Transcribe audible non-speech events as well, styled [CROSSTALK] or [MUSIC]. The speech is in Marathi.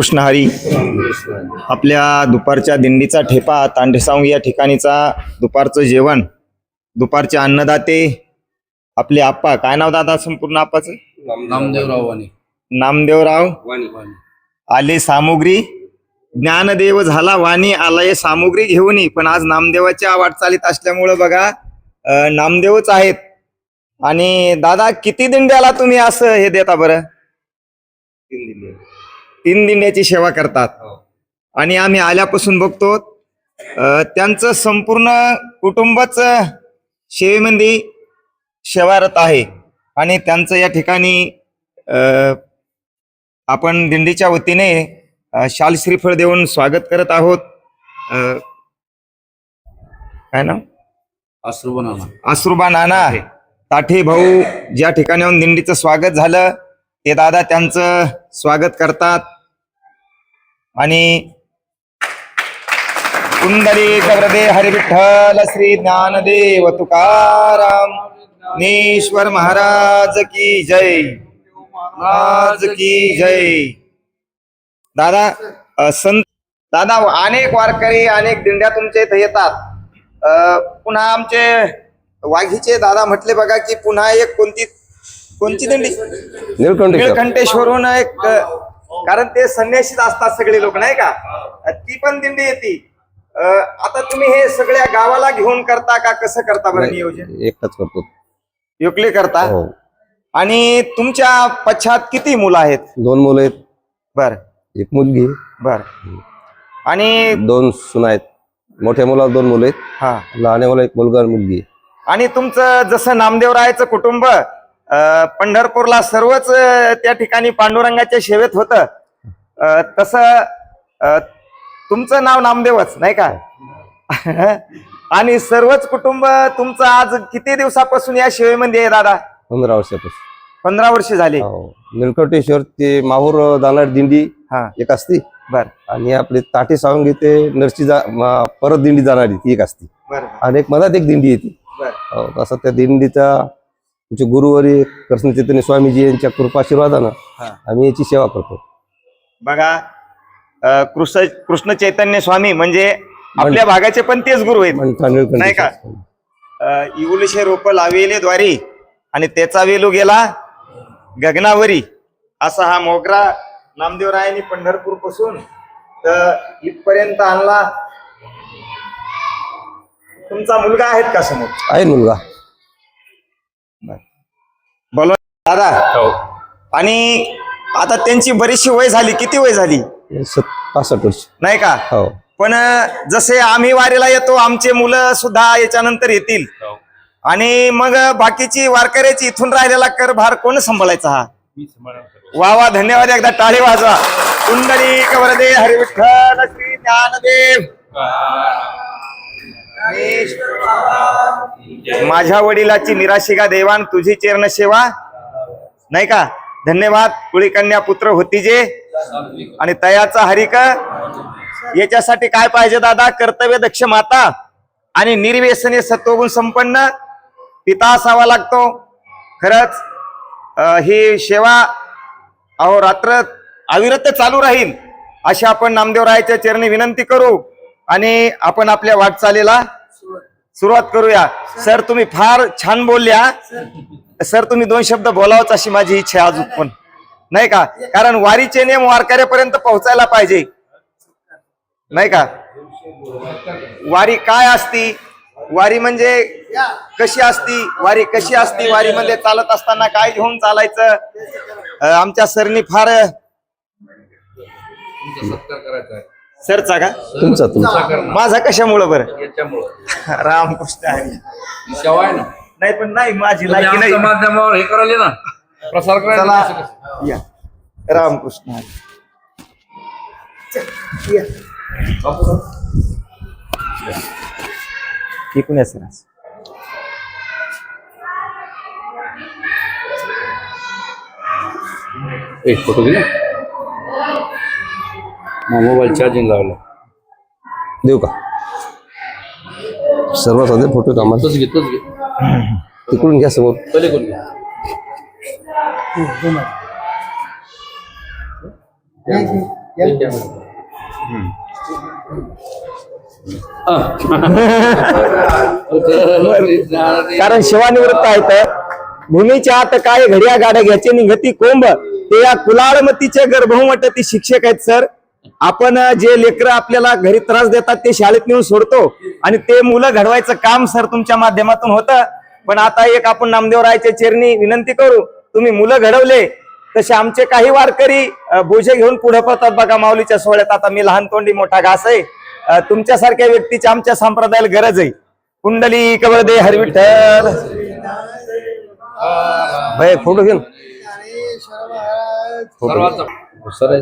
कृष्णहरी. आपल्या दुपारच्या दिंडीचा ठेपा तांडेसांग या ठिकाणीचा दुपारचं जेवण दुपारचे अन्नदाते आपले आप्पा. काय नाव दादा संपूर्ण आप्पाचं? नामदेवराव वाणी. नामदेवराव वाणी. आले सामुग्री. ज्ञानदेव झाला वाणी आलाय सामुग्री घेऊन. ये. पण आज नामदेवाच्या वाटचालीत असल्यामुळं बघा नामदेवच आहेत. आणि दादा किती दिंड्याला तुम्ही असं हे देता बरं? तीन दिंड्याची सेवा करतात. आणि आम्ही आल्यापासून बघतो त्यांचं संपूर्ण कुटुंबच सेवेमध्ये सेवारत आहे. आणि त्यांचं या ठिकाणी आपण दिंडीच्या वतीने शाल श्रीफळ देऊन स्वागत करत आहोत. काय नाव? अश्रुबनाना. आसरुबा नाना. ताठे भाऊ ज्या ठिकाणी येऊन दिंडीचं स्वागत झालं ते दादा त्यांचं स्वागत करतात. आणि कुंडली कवरदे हरिविठ्ठल श्री ज्ञानदेव तुकाराम ज्ञानेश्वर महाराज की जय. महाराज की जय. दादा संत दादा अनेक वारकरी अनेक दिंड्या तुमच्या इथे येतात. पुन्हा आमचे वाघीचे दादा म्हटले बघा की पुन्हा एक कोणती कोणती दिंडी? निळकंठेश्वर. निळकंठेश्वरून एक अ, कारण ते संन्यासीच असतात सगळे लोक नाही का? ती पण दिंडी येते. अ, आता तुम्ही हे सगळ्या गावाला घेऊन करता का कसं करता बरं नियोजन? एकटाच करतो. योकले करता? हो. आणि तुमच्या पश्चात किती मुलं आहेत? दोन मुलं आहेत. बर. एक मुलगी आहे, बर. आणि दोन सुना आहेत. मोठ्या मुलाला दोन मुलं आहेत. हा. लहान्या मुला एक मुलगा आणि मुलगी आहे. आणि तुमचं जसं नामदेवरायाचं कुटुंब अं, पंढरपूरला सर्वच त्या ठिकाणी पांडुरंगाच्या सेवेत होतं. तसं तुमचं नाव नामदेवच नाही का? [LAUGHS] आणि सर्वच कुटुंब तुमचं आज किती दिवसापासून या सेवेमध्ये आहे दादा? पंधरा वर्षापासून. पंधरा वर्ष झाले. हो. निळकंठेश्वर ते माहूर जाणारी दिंडी हा. एक असती. बर. आणि आपले ताटे सावंगी ते नरसी परत दिंडी जाणारी ती एक असती. बर आणि एक मधात एक दिंडी येते. बर. हो, असं त्या दिंडीचा आमचे गुरुवारी कृष्ण चैतन्य स्वामीजी यांच्या कृपाशीर्वादानं हा. आम्ही याची सेवा करतो. बघा अं, कृष्ण कृष्ण चैतन्य स्वामी म्हणजे आपल्या भागाचे पण तेच गुरु आहेत. नाही का? इवुलशे रोप लावेले द्वारी आणि त्याचा वेलू गेला गगनावरी. असा हा मोगरा नामदेवरायांनी पंढरपूरपासून तर इथपर्यंत आणला. तुमचा मुलगा आहेत का समोर? आहे मुलगा. दादा आणि आता त्यांची बरीचशी वय झाली. किती वय झाली? सत पासष्ट वर्ष. नाही का? हो. पण अं, जसे आम्ही वारीला येतो आमचे मुलं सुद्धा याच्यानंतर येतील. आणि मग बाकीची वारकऱ्याची इथून राहिलेला कर भार कोण सांभाळायचा हा? वा वा धन्यवाद एकदा. टाळी वाजवा. कुंडली कवरदे हरिविठ्ठल श्री ज्ञानदेव. माझ्या वडिलाची निराशिका देवान तुझी चरण सेवा नाही का? धन्यवाद. कुळीकन्या पुत्र होती जे? आणि तयाचा हरिक? याच्यासाठी काय पाहिजे दादा? कर्तव्य दक्ष माता आणि निर्व्यसने सत्वगुण संपन्न पिता असावा लागतो. खरंच ही सेवा अहो रात्र अविरत चालू राहील अशी आपण नामदेवरायाच्या चरणी विनंती करू आणि आपण आपल्या वाटचालीला सुरुवात करूया. सर तुम्ही फार छान बोलल्या. सर तुम्ही दोन शब्द बोलावच अशी माझी इच्छा अजून पण. नाही का? कारण वारीचे नियम वारकऱ्यापर्यंत पोहोचायला पाहिजे. नाही का? वारी काय असती? वारी म्हणजे कशी असती? वारी कशी असती? वारीमध्ये चालत असताना काय घेऊन चालायचं? आमच्या सरनी फार सरचा का तुमचा तुमचा. माझा कशामुळं बरं? [LAUGHS] रामकृष्ण आहे ना? नाही पण नाही माझी लायकी आमच्या नाही माध्यमावर हे करायले ना प्रसार करायला चला कसं कसं? या रामकृष्ण हरी. या. इकडून या सर आज. एक फोटो घे मोबाईल चार्जिंग लावला देऊ का सर्व सध्या फोटो कामात तोच घे तोच घे तिकडून घ्या समोर. कारण सेवानिवृत्त आहेत. भूमीच्या आत काय घड्या गाड्या घ्यायचे निघती कोंब ते या कुलाळमतीचे गर्भवट ती शिक्षक आहेत सर. आपण जे लेकरं आपल्याला घरी त्रास देतात ते शाळेत नेऊन सोडतो. आणि ते मुलं घडवायचं काम सर तुमच्या माध्यमातून होतं. पण आता एक आपण नामदेवरायच्या चेरणी विनंती करू. तुम्ही मुलं घडवले तसे आमचे काही वारकरी बोजे घेऊन पुढे पळतात बघा माऊलीच्या सोहळ्यात. आता मी लहान तोंडी मोठा घास आहे. तुमच्यासारख्या व्यक्तीची आमच्या संप्रदायाला गरज आहे. कुंडली कबळ दे हरविठ्ठल भाई फोटो घे ना सर्वांचा. सर